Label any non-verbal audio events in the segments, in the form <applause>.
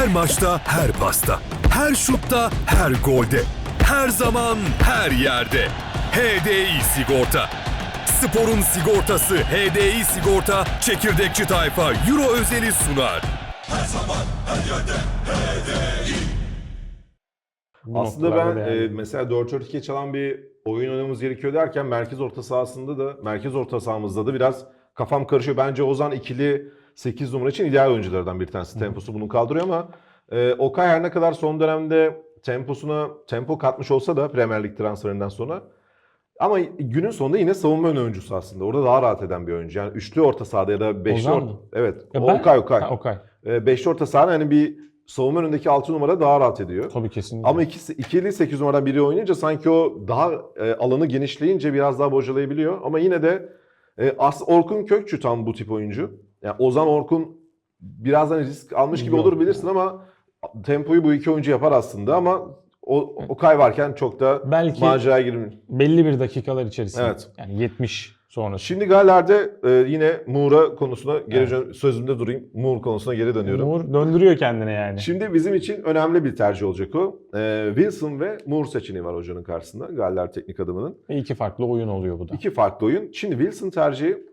Her maçta, her pasta, her şutta, her golde. Her zaman, her yerde. HDI Sigorta. Sporun sigortası HDI Sigorta çekirdekçi tayfa Euro özeli sunar. Bu Aslında noktalarda ben da yani. e, mesela 4-4-2 çalan bir oyun oynamamız gerekiyor derken merkez orta sahasında da merkez orta sahamızda da biraz kafam karışıyor. Bence Ozan ikili 8 numara için ideal oyunculardan bir tanesi. Temposu bunu kaldırıyor ama e, Okay her ne kadar son dönemde temposuna tempo katmış olsa da Premier Lig transferinden sonra ama günün sonunda yine savunma ön oyuncusu aslında. Orada daha rahat eden bir oyuncu. Yani üçlü orta sahada ya da beşli Ozan orta. mı? Evet. Ya ben- Okay Okay. Ha, Okay. E, beşli orta sahada yani bir savunma önündeki 6 numara daha rahat ediyor. Tabii kesinlikle. Ama ikisi, ikili 8 numaradan biri oynayınca sanki o daha e, alanı genişleyince biraz daha bocalayabiliyor. Ama yine de e, As Orkun Kökçü tam bu tip oyuncu. Yani Ozan Orkun birazdan risk almış gibi Yok. olur bilirsin ama tempoyu bu iki oyuncu yapar aslında ama o Okay varken çok da Belki maceraya girmiyor. belli bir dakikalar içerisinde. Evet. Yani 70 sonrası. Şimdi Galler'de e, yine Moura konusuna geri dön- sözümde durayım. Moore konusuna geri dönüyorum. Uğur döndürüyor kendine yani. Şimdi bizim için önemli bir tercih olacak o. Ee, Wilson ve Moore seçeneği var hocanın karşısında. Galler teknik adamının. İki farklı oyun oluyor bu da. İki farklı oyun. Şimdi Wilson tercihi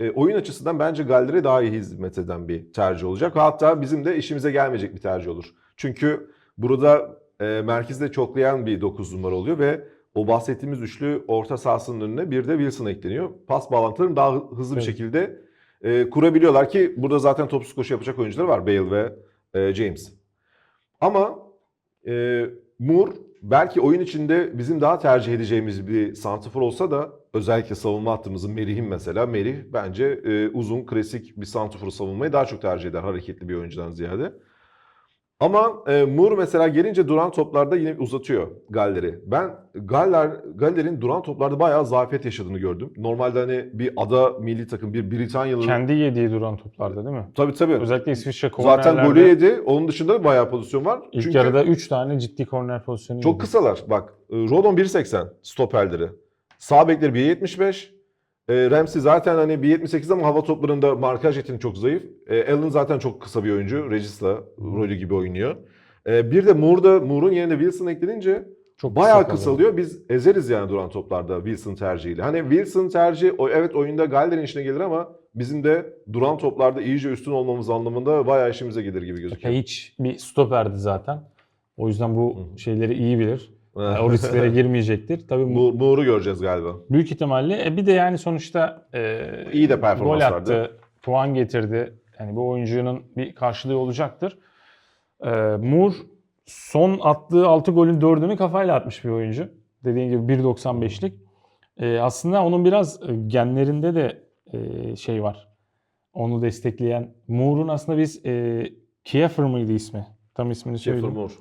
e, oyun açısından bence Galler'e daha iyi hizmet eden bir tercih olacak. Hatta bizim de işimize gelmeyecek bir tercih olur. Çünkü burada e, merkezde çoklayan bir 9 numara oluyor ve o bahsettiğimiz üçlü orta sahasının önüne bir de Wilson ekleniyor. Pas bağlantılarını daha hızlı bir Evet. şekilde e, kurabiliyorlar ki burada zaten topsuz koşu yapacak oyuncular var. Bale ve e, James. Ama e, Moore belki oyun içinde bizim daha tercih edeceğimiz bir santifor olsa da özellikle savunma hattımızın Merih'in mesela. Merih bence e, uzun klasik bir santiforu savunmayı daha çok tercih eder hareketli bir oyuncudan ziyade. Ama e, Moore mesela gelince duran toplarda yine uzatıyor Galler'i. Ben Galler Galler'in duran toplarda bayağı zafiyet yaşadığını gördüm. Normalde hani bir ada milli takım, bir Britanyalı... Kendi yediği duran toplarda değil mi? Tabii tabii. Özellikle İsviçre Zaten kornerlerde golü yedi. Onun dışında da bayağı pozisyon var. ilk Çünkü yarıda 3 tane ciddi korner pozisyonu çok yedi. kısalar. Bak Rodon 1.80 stoperleri. Sağ bekleri 1.75. E, Ramsey zaten hani 1.78 ama hava toplarında markaj yeteneği çok zayıf. E, Allen zaten çok kısa bir oyuncu. Regis'la rolü gibi oynuyor. E, bir de Moore'da Moore'un yerine Wilson eklenince çok bayağı kısalıyor. Biz ezeriz yani duran toplarda Wilson tercihiyle. Hani Wilson tercihi o evet oyunda Galler'in işine gelir ama bizim de duran toplarda iyice üstün olmamız anlamında bayağı işimize gelir gibi gözüküyor. Hiç bir stoperdi zaten. O yüzden bu hı. şeyleri iyi bilir. O risklere <laughs> girmeyecektir. Tabii Mo- Moore'u göreceğiz galiba. büyük ihtimalle. E bir de yani sonuçta e, İyi de performans gol attı, vardı. puan getirdi. Yani bu oyuncunun bir karşılığı olacaktır. E, Moore son attığı 6 golün 4'ünü kafayla atmış bir oyuncu. Dediğim gibi 1.95'lik. E, aslında onun biraz e, genlerinde de e, şey var. Onu destekleyen. Moore'un aslında biz e, Kiefer mıydı ismi? Tam ismini Kiefer söyleyeyim. Moore.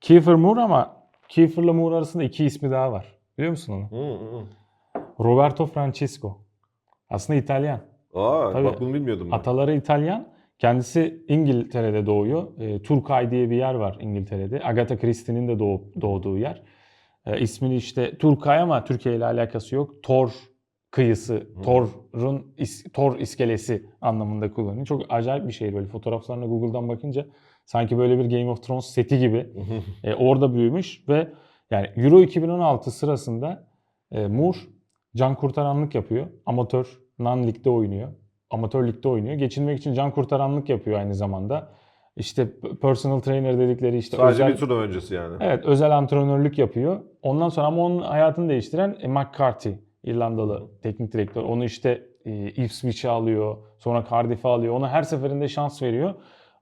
Kiefer Moore ama Kiefer'la Moore arasında iki ismi daha var. Biliyor musun onu? Hı, hı. Roberto Francesco. Aslında İtalyan. Aa, Tabii. bak bunu bilmiyordum ben. Ataları İtalyan. Kendisi İngiltere'de doğuyor. E, Turkay diye bir yer var İngiltere'de. Agatha Christie'nin de doğup, doğduğu yer. E, ismini işte Turkay ama Türkiye ile alakası yok. Thor kıyısı, Thor'un is- Thor iskelesi anlamında kullanıyor. Çok acayip bir şehir böyle fotoğraflarına Google'dan bakınca sanki böyle bir Game of Thrones seti gibi e, orada büyümüş ve yani Euro 2016 sırasında e, Moore can kurtaranlık yapıyor. Amatör non-ligde oynuyor. Amatör ligde oynuyor. Geçinmek için can kurtaranlık yapıyor aynı zamanda. İşte personal trainer dedikleri işte Sadece özel, bir turnuva öncesi yani. Evet, özel antrenörlük yapıyor. Ondan sonra ama onun hayatını değiştiren e, McCarthy, İrlandalı teknik direktör. Onu işte e, Ipswich'e alıyor, sonra Cardiff'e alıyor. Ona her seferinde şans veriyor.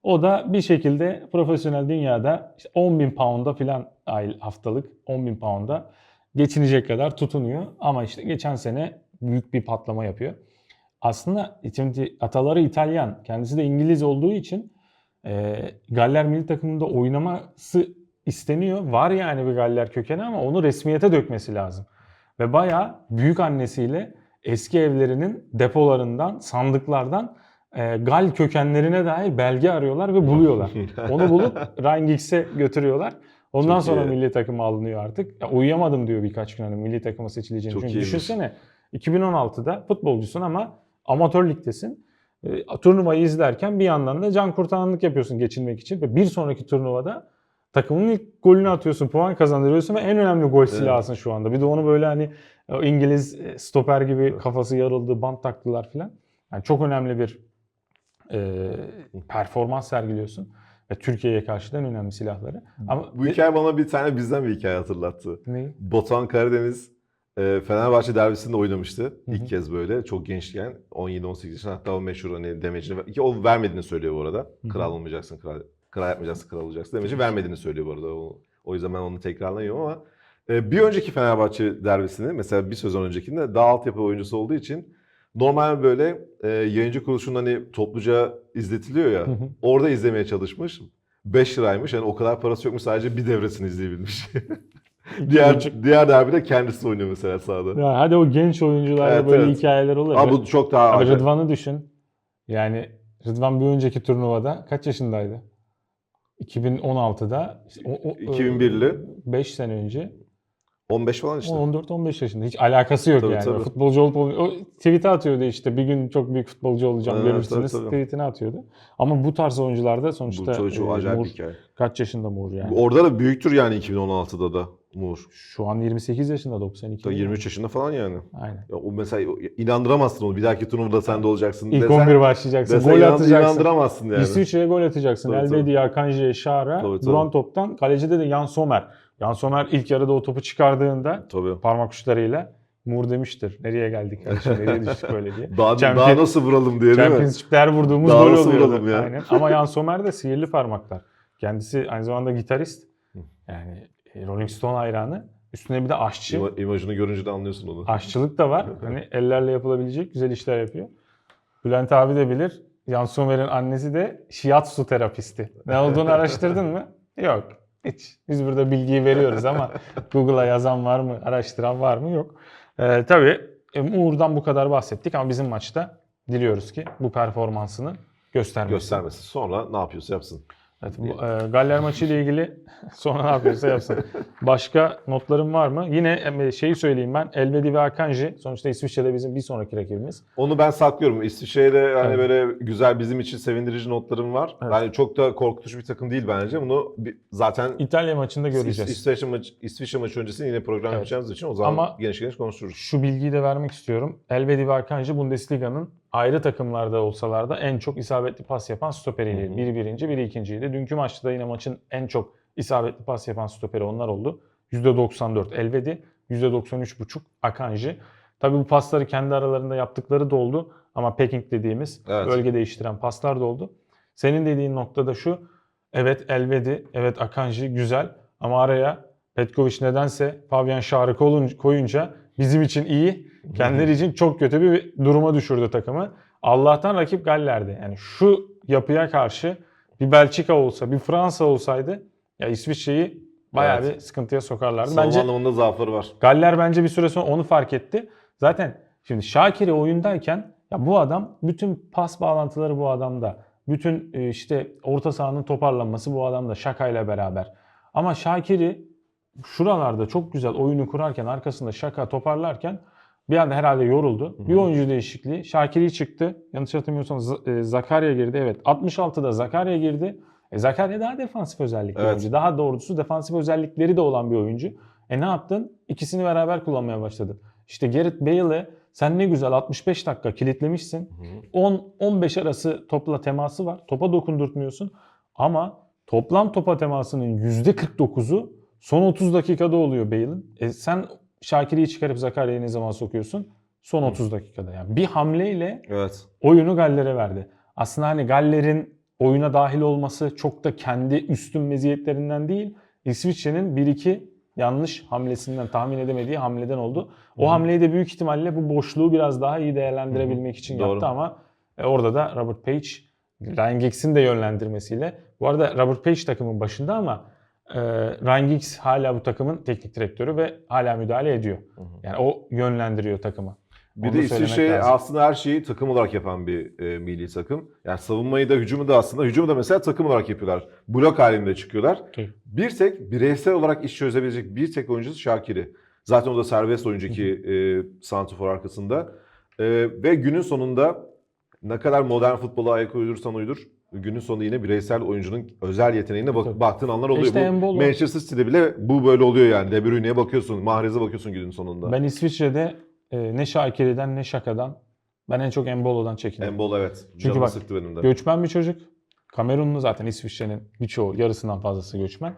O da bir şekilde profesyonel dünyada işte 10 bin pound'a falan ay haftalık 10 bin pound'a geçinecek kadar tutunuyor. Ama işte geçen sene büyük bir patlama yapıyor. Aslında şimdi ataları İtalyan, kendisi de İngiliz olduğu için e, Galler milli takımında oynaması isteniyor. Var yani bir Galler kökeni ama onu resmiyete dökmesi lazım. Ve bayağı büyük annesiyle eski evlerinin depolarından, sandıklardan e, Gal kökenlerine dair belge arıyorlar ve buluyorlar. <laughs> Onu bulup Rheingix'e götürüyorlar. Ondan Çok sonra iyi. milli takıma alınıyor artık. Ya, uyuyamadım diyor birkaç gün hani milli takıma seçileceğini. Çok Çünkü iyiymiş. düşünsene 2016'da futbolcusun ama amatör ligdesin. E, turnuvayı izlerken bir yandan da can kurtaranlık yapıyorsun geçinmek için ve bir sonraki turnuvada takımın ilk golünü atıyorsun, puan kazandırıyorsun ve en önemli gol silahısın şu anda. Bir de onu böyle hani o İngiliz e, stoper gibi kafası yarıldı, bant taktılar filan. Yani çok önemli bir e, performans sergiliyorsun ve Türkiye'ye karşı da en önemli silahları. Ama Bu hikaye bana bir tane bizden bir hikaye hatırlattı. ne? Batuhan Karadeniz e, Fenerbahçe derbisinde oynamıştı. Hı İlk kez böyle çok gençken 17-18 yaşında hatta o meşhur hani demecini ki o vermediğini söylüyor bu arada. hı. Kral olmayacaksın, kral, kral yapmayacaksın, kral olacaksın demeci vermediğini söylüyor bu arada. O, o yüzden ben onu tekrarlamıyorum ama e, bir önceki Fenerbahçe derbisini mesela bir sezon öncekinde daha altyapı oyuncusu olduğu için normal böyle e, yayıncı kuruluşun hani topluca izletiliyor ya Hı hı. orada izlemeye çalışmış. 5 liraymış yani o kadar parası yokmuş sadece bir devresini izleyebilmiş. <laughs> diğer buçuk. diğer derbide kendisi oynuyor mesela sahada. Ya hadi o genç oyuncularda Evet, böyle evet. hikayeler olur. Ama bu çok daha Abi. Rıdvan'ı düşün. Yani Rıdvan bir önceki turnuvada kaç yaşındaydı? 2016'da işte o, o, 2001'li. 5 sene önce 15 falan işte. 14-15 yaşında. Hiç alakası yok Tabii, yani. tabii. Futbolcu olup ol- o tweet'e atıyordu işte bir gün çok büyük futbolcu olacağım Evet, görürsünüz tabii, tabii. tweet'ine atıyordu. Ama bu tarz oyuncularda Bu sonuçta çocuk e, acayip bir hikaye. kaç yaşında Moore yani? Orada da büyüktür yani 2016'da da Moore. Şu an 28 yaşında 92. Da 23 yaşında falan yani. Aynen. Ya o mesela inandıramazsın onu. Bir dahaki turnuvada sen de olacaksın. İlk desen, 11 başlayacaksın. desen Gol inan- atacaksın. inandıramazsın yani. İsviçre'ye gol atacaksın. Tabii, tabii. Elvedi, Akanji, Şara, Tabii, tabii. duran toptan. Kalecide de Jan Sommer. Jan Sommer ilk yarıda o topu çıkardığında Tabii. parmak uçlarıyla Moore demiştir. Nereye geldik kardeşim, nereye düştük böyle diye. <laughs> Daha, daha nasıl vuralım diye değil mi? Championship'ler vurduğumuz Daha gol vuralım ya? Aynen. Ama Jan Sommer de sihirli parmaklar. Kendisi aynı zamanda gitarist. Yani Rolling Stone hayranı. Üstüne bir de aşçı. İma- İmajını görünce de anlıyorsun onu. Aşçılık da var. <laughs> Hani ellerle yapılabilecek güzel işler yapıyor. Bülent abi de bilir. Jan Sommer'in annesi de shiatsu terapisti. Ne olduğunu <laughs> araştırdın mı? Yok. Hiç. Biz burada bilgiyi veriyoruz ama <laughs> Google'a yazan var mı, araştıran var mı? Yok. Ee, tabii e, Uğur'dan bu kadar bahsettik ama bizim maçta diliyoruz ki bu performansını göstermesi. Göstermesin. Sonra ne yapıyorsa yapsın. Evet, bu, e, Galler maçı ile ilgili <laughs> sonra ne yapıyorsa yapsın. Başka notlarım var mı? Yine e, şeyi söyleyeyim ben. Elvedi ve Akanji sonuçta İsviçre'de bizim bir sonraki rakibimiz. Onu ben saklıyorum. İsviçre'de hani Evet. böyle güzel bizim için sevindirici notlarım var. Evet. Yani çok da korkutucu bir takım değil bence. Bunu zaten İtalya maçında göreceğiz. İs- İsveç maçı, İsviçre maçı öncesinde yine program Evet. yapacağımız için o zaman Ama- geniş geniş konuşuruz. Şu bilgiyi de vermek istiyorum. Elvedi ve Akanji Bundesliga'nın ayrı takımlarda olsalar da en çok isabetli pas yapan stoperiydi. Hı hı. Biri birinci, biri ikinciydi. Dünkü maçta da yine maçın en çok isabetli pas yapan stoperi onlar oldu. %94 Elvedi, %93,5 Akanji. Tabii bu pasları kendi aralarında yaptıkları da oldu ama packing dediğimiz Evet. bölge değiştiren paslar da oldu. Senin dediğin noktada şu, evet Elvedi, evet Akanji güzel ama araya Petkovic nedense Fabian Şar'ı kolun- koyunca bizim için iyi, kendileri için çok kötü bir duruma düşürdü takımı. Allah'tan rakip Galler'di. Yani şu yapıya karşı bir Belçika olsa, bir Fransa olsaydı ya İsviçre'yi bayağı Evet. bir sıkıntıya sokarlardı. Savunma Bence anlamında zaafları var. Galler bence bir süre sonra onu fark etti. Zaten şimdi Şakir'i oyundayken ya bu adam bütün pas bağlantıları bu adamda. Bütün e, işte orta sahanın toparlanması bu adamda Şaka'yla beraber. Ama Şakir'i şuralarda çok güzel oyunu kurarken arkasında Şaka toparlarken bir anda herhalde yoruldu. Bir oyuncu değişikliği. Şakir'i çıktı. Yanlış hatırlamıyorsam Z- e, Zakarya girdi. Evet 66'da Zakarya girdi. E, Zakarya daha defansif özellikli Evet. oyuncu. Daha doğrusu defansif özellikleri de olan bir oyuncu. E ne yaptın? İkisini beraber kullanmaya başladın. İşte Gareth Bale'e sen ne güzel 65 dakika kilitlemişsin. 10-15 arası topla teması var. Topa dokundurtmuyorsun. Ama toplam topa temasının %49'u son 30 dakikada oluyor Bale'in. E sen Şakir'i çıkarıp Zakarya'yı ne zaman sokuyorsun? Son 30 dakikada. Yani bir hamleyle Evet. oyunu Galler'e verdi. Aslında hani Galler'in oyuna dahil olması çok da kendi üstün meziyetlerinden değil. İsviçre'nin 1-2 yanlış hamlesinden tahmin edemediği hamleden oldu. O Hı hı. hamleyi de büyük ihtimalle bu boşluğu biraz daha iyi değerlendirebilmek için Doğru. yaptı ama e, orada da Robert Page, Ryan Giggs'in de yönlendirmesiyle. Bu arada Robert Page takımın başında ama e, Ryan Giggs hala bu takımın teknik direktörü ve hala müdahale ediyor. Yani o yönlendiriyor takımı. Bir Onu de İsviçre lazım. aslında her şeyi takım olarak yapan bir e, milli takım. Yani savunmayı da hücumu da aslında hücumu da mesela takım olarak yapıyorlar. Blok halinde çıkıyorlar. Tabii. Bir tek bireysel olarak iş çözebilecek bir tek oyuncusu Şakir'i. Zaten o da serbest oyuncu ki e, santrfor arkasında. E, ve günün sonunda ne kadar modern futbola ayak uydursan uydur günün sonunda yine bireysel oyuncunun özel yeteneğine bak, Tabii. baktığın anlar oluyor. İşte bu Embolo. Manchester City'de bile bu böyle oluyor yani. De Bruyne'ye bakıyorsun, Mahrez'e bakıyorsun günün sonunda. Ben İsviçre'de e, ne Şakir'den ne Şaka'dan ben en çok Embolo'dan çekiniyorum. Embolo evet. Çünkü Canımı bak, sıktı benim de. Göçmen bir çocuk. Kamerunlu zaten İsviçre'nin birçoğu yarısından fazlası göçmen.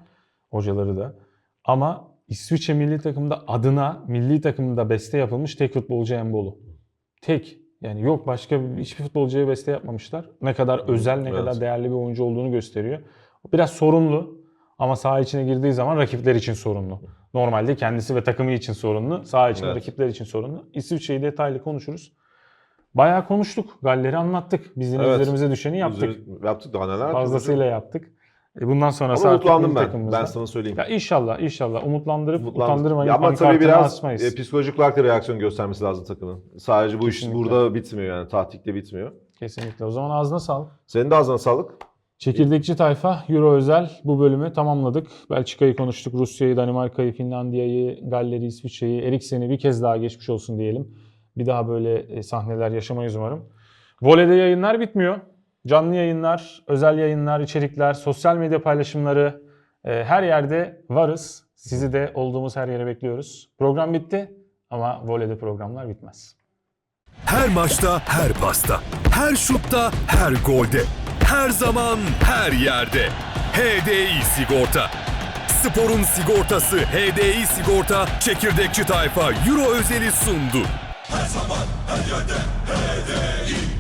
Hocaları da. Ama İsviçre milli takımda adına milli takımda beste yapılmış tek futbolcu Embolo. Tek. Yani yok başka hiçbir futbolcuya beste yapmamışlar. Ne kadar özel, ne Evet. kadar değerli bir oyuncu olduğunu gösteriyor. Biraz sorunlu ama saha içine girdiği zaman rakipler için sorunlu. Normalde kendisi ve takımı için sorunlu. Saha içinde Evet. rakipler için sorunlu. İsviçre'yi detaylı konuşuruz. Bayağı konuştuk. Galleri anlattık. Bizim Evet. üzerimize düşeni yaptık. Üzeri- Yaptık daha neler Fazlasıyla yaptık. E bundan sonrası Ama artık umutlandım ben. Ben sana söyleyeyim. Ya inşallah inşallah umutlandırıp Umutlandım. utandırmayıp Ya ama tabii pankartını biraz asmayız. e, psikolojik olarak da reaksiyon göstermesi lazım takımın. Sadece bu iş Kesinlikle. burada bitmiyor yani. Taktikte bitmiyor. Kesinlikle. O zaman ağzına sağlık. Senin de ağzına sağlık. Çekirdekçi tayfa Euro özel bu bölümü tamamladık. Belçika'yı konuştuk, Rusya'yı, Danimarka'yı, Finlandiya'yı, Galler'i, İsviçre'yi, Eriksen'i bir kez daha geçmiş olsun diyelim. Bir daha böyle e, sahneler yaşamayız umarım. Voley'de yayınlar bitmiyor. Canlı yayınlar, özel yayınlar, içerikler, sosyal medya paylaşımları e, her yerde varız. Sizi de olduğumuz her yere bekliyoruz. Program bitti ama voleyde programlar bitmez. Her maçta, her pasta, her şutta, her golde. Her zaman, her yerde. HDI Sigorta. Sporun sigortası HDI Sigorta çekirdekçi tayfa Euro özeli sundu. Her zaman her